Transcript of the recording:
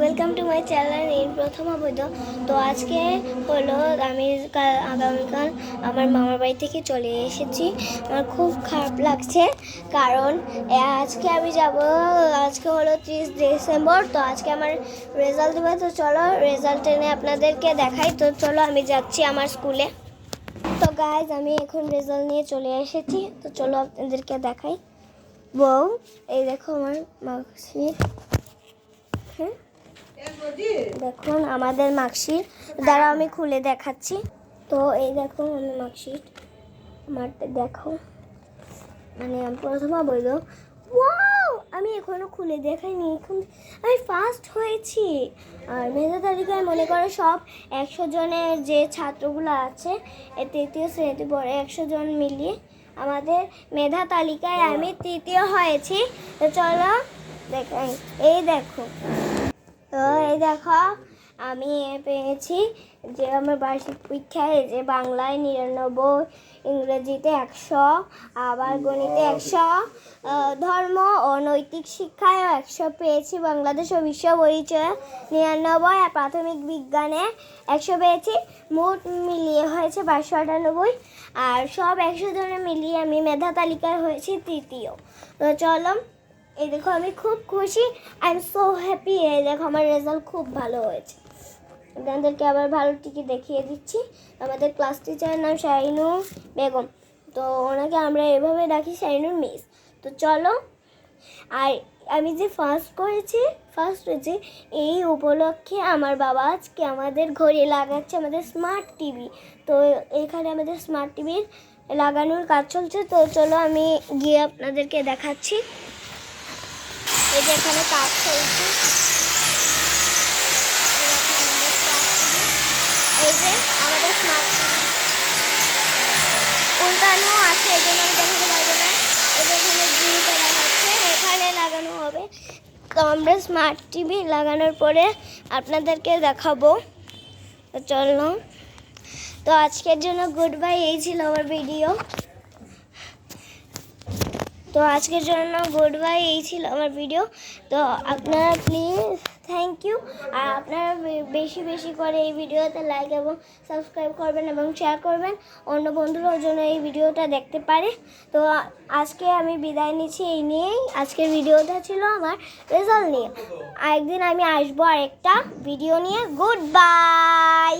Welcome to my channel এই প্রথম অবৈধ। তো আজকে হলো আমি কাল আগামীকাল আমার মামার বাড়ি থেকে চলে এসেছি। আমার খুব খারাপ লাগছে, কারণ আজকে আমি যাব আজকে হলো ত্রিশ ডিসেম্বর, তো আজকে আমার রেজাল্ট দেবে তো চলো রেজাল্ট এনে আপনাদেরকে দেখাই। তো চলো, আমি যাচ্ছি আমার স্কুলে তো গাইজ আমি এখন রেজাল্ট নিয়ে চলে এসেছি। তো চলো, আপনাদেরকে দেখাই। বউ এই দেখো আমার মার্কশিট হ্যাঁ? দেখুন, আমাদের মার্কশিট। দ্বারা আমি খুলে দেখাচ্ছি। তো এই দেখো আমি মার্কশিট। আমার দেখো। মানে প্রথমে বলল ওয়াও, আমি এখনও খুলে দেখাইনি। এখন আমি ফার্স্ট হয়েছি। আর মেধা তালিকায় মনে করো সব একশো জনের যে ছাত্রগুলো আছে তৃতীয় শ্রেণীতে পড়ে একশো জন মিলিয়ে আমাদের মেধা তালিকায় আমি তৃতীয় হয়েছি। তো চলো, দেখাই। এই দেখো। তো এই দেখো আমি এ পেয়েছি যে আমার বার্ষিক পরীক্ষায় যে বাংলায় নিরানব্বই ইংরেজিতে একশো আবার গণিতে একশো ধর্ম ও নৈতিক শিক্ষায়ও একশো পেয়েছি বাংলাদেশ ও বিশ্ব পরিচয় নিরানব্বই আর প্রাথমিক বিজ্ঞানে একশো পেয়েছি মোট মিলিয়ে হয়েছে পাঁচশো আটানব্বই আর সব একশো জনে মিলিয়ে আমি মেধা তালিকায় হয়েছি তৃতীয়। তো চলো এই দেখো, আমি খুব খুশি। আই এম সো হ্যাপি এই দেখো, আমার রেজাল্ট খুব ভালো হয়েছে। আপনাদেরকে আবার ভালো টিকি দেখিয়ে দিচ্ছি। আমাদের ক্লাস টিচারের নাম শাহিনু বেগম। তো ওনাকে আমরা এভাবে ডাকি শাহিনুর মিস তো চলো, আর আমি যে ফার্স্ট করেছি ফার্স্ট হয়েছে এই উপলক্ষে আমার বাবা আজকে আমাদের ঘরে লাগাচ্ছে আমাদের স্মার্ট টিভি তো এখানে আমাদের স্মার্ট টিভির লাগানোর কাজ চলছে। তো চলো আমি গিয়ে আপনাদেরকে দেখাচ্ছি। এই যে এখানে কাজ চলছে। এই যে আমাদের স্মার্ট উল্টানো আছে, এই জন্য আমি দেখাতে পারব না। এই এখানে গ্রিন কালার হচ্ছে এখানে লাগানো হবে। তো আমরা স্মার্ট টিভি লাগানোর পরে আপনাদেরকে দেখাবো। চলো। তো আজকের জন্য গুড বাই এই ছিল আমার ভিডিও তো আজকের জন্য গুড বাই এই ছিল আমার ভিডিও তো আপনারা প্লিজ থ্যাংক ইউ আর আপনারা বেশি বেশি করে এই ভিডিওতে লাইক এবং সাবস্ক্রাইব করবেন এবং শেয়ার করবেন। অন্য বন্ধুরাও যেন এই ভিডিওটা দেখতে পারে। তো আজকে আমি বিদায় নিচ্ছি, এই নিয়েই আজকের ভিডিওটা ছিল আমার রেজাল্ট নিয়ে। আরেকদিন আমি আসব আরেকটা ভিডিও নিয়ে। Good bye